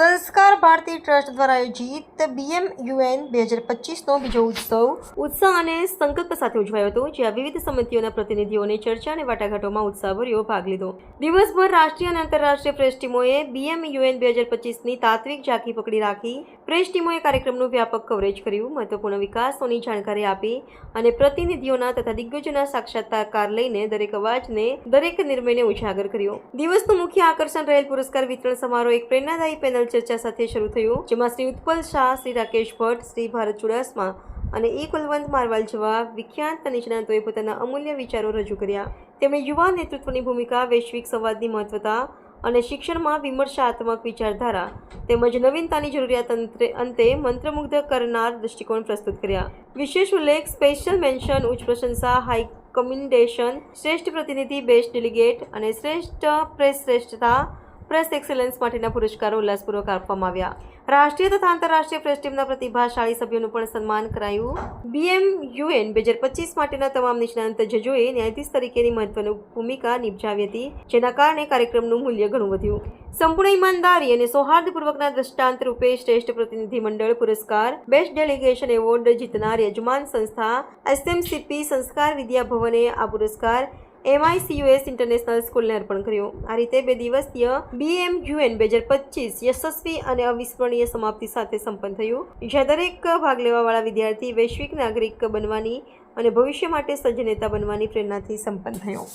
So પુરસ્કાર Bharati trust દ્વારા આયોજિત બીએમ યુએન બે હજાર પચીસનો બીજો ઉત્સવ. ઉત્સાહ અને સંકલ્પ સાથે ઉજવાયો હતો, જ્યાં વિવિધ સમિતિઓના પ્રતિનિધિઓને ચર્ચા અને વાટાઘાટોમાં ઉત્સાહભર્યો ભાગ લીધો. દિવસભર રાષ્ટ્રીય અને આંતરરાષ્ટ્રીય પ્રેસ ટીમોએ બીએમ યુએન બે હજાર પચીસની તાત્વિક ઝાંખી પકડી રાખી, પ્રેસ ટીમોએ કાર્યક્રમનું વ્યાપક કવરેજ કર્યું, મહત્વપૂર્ણ વિકાસોની જાણકારી આપી અને પ્રતિનિધિઓના તથા દિગ્ગજોના સાક્ષાત્કાર લઈને દરેક અવાજને દરેક નિર્ણયને ઉજાગર કર્યો. દિવસનું મુખ્ય આકર્ષણ રહેલ પુરસ્કાર વિતરણ સમારોહ એક પ્રેરણાદાયી પેનલ ચર્ચા સાથે શરૂ થયું, જેમાં શ્રી ઉત્પલ શાહ, શ્રી રાકેશ ભટ્ટ, શ્રી ભારત ચુડાસમા અને એ કુલવંત મારવાલ જેવા વિખ્યાત નિષ્ણાતોએ પોતાના અમૂલ્ય વિચારો રજૂ કર્યા. તેમણે યુવા નેતૃત્વની ભૂમિકા, વૈશ્વિક સંવાદની મહત્વતા અને શિક્ષણમાં વિમર્શાત્મક વિચારધારા તેમજ નવીનતાની જરૂરિયાત અંતે મંત્રમુગ્ધ કરનાર દૃષ્ટિકોણ પ્રસ્તુત કર્યા. વિશેષ ઉલ્લેખ સ્પેશિયલ મેન્શન ઉચ્ચ પ્રશંસા, હાઈ કમ્યુનિકેશન શ્રેષ્ઠ પ્રતિનિધિ, બેસ્ટ ડેલિગેટ અને શ્રેષ્ઠ પ્રેસ શ્રેષ્ઠતા પ્રેસ એક્સેલન્સ માટેના પુરસ્કારો ઉલ્લાસપૂર્વક આપવામાં આવ્યા. રાષ્ટ્રીય તથા આંતરરાષ્ટ્રીય પ્રેસ ટીમના પ્રતિભાશાળી સભ્યોનું પણ સન્માન કરાયું. બીએમ યુએન બે હજાર પચીસ માટેના તમામ નિષ્ણાંત જજોએ ન્યાયાધીશ તરીકેની મહત્વની ભૂમિકા નિભાવી હતી, જેના કારણે કાર્યક્રમનું મૂલ્ય ઘણું વધ્યું. સંપૂર્ણ ઈમાનદારી અને સૌહાર્દપૂર્વકના દ્રષ્ટાંત રૂપે શ્રેષ્ઠ પ્રતિનિધિ મંડળ પુરસ્કાર, બેસ્ટ ડેલિગેશન એવોર્ડ જીતનાર યજમાન સંસ્થા, એસએમસીપી સંસ્કાર વિદ્યા ભવને આ પુરસ્કાર એમઆઈસીયુએસ ઇન્ટરનેશનલ સ્કૂલને અર્પણ કર્યો. આ રીતે બે દિવસીય બીએમયુએન બે હજાર પચીસ યશસ્વી અને અવિસ્મરણીય સમાપ્તિ સાથે સંપન્ન થયું. જ્યાં દરેક ભાગ લેવાવાળા વિદ્યાર્થી વૈશ્વિક નાગરિક બનવાની અને ભવિષ્ય માટે સજ્જ નેતા બનવાની પ્રેરણાથી સંપન્ન થયો.